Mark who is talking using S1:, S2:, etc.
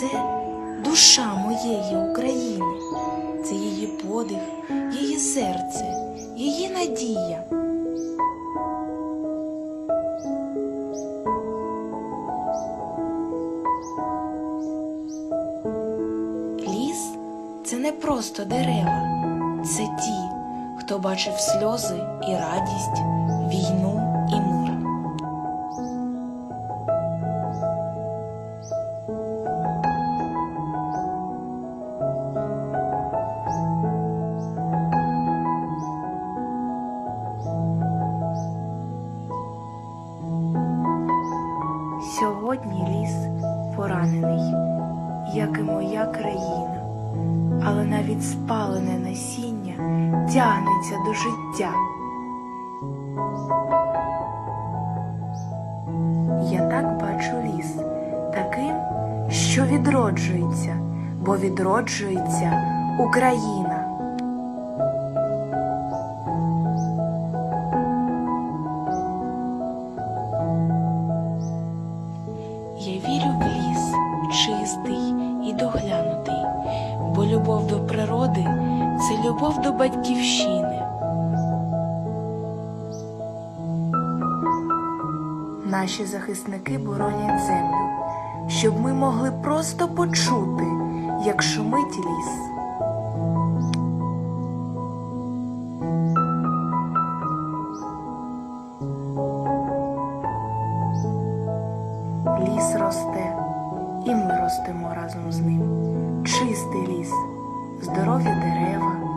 S1: Це душа моєї України, це її подих, її серце, її надія. Ліс це не просто дерева, це ті, хто бачив сльози і радість, війну і мир. Сьогодні ліс поранений, як і моя країна, але навіть спалене насіння тягнеться до життя. Я так бачу ліс таким, що відроджується, бо відроджується Україна. Любов до батьківщини. Наші захисники боронять землю, щоб ми могли просто почути, як шумить ліс. Ліс росте, і ми ростемо разом з ним. Чистий ліс, здорові дерева.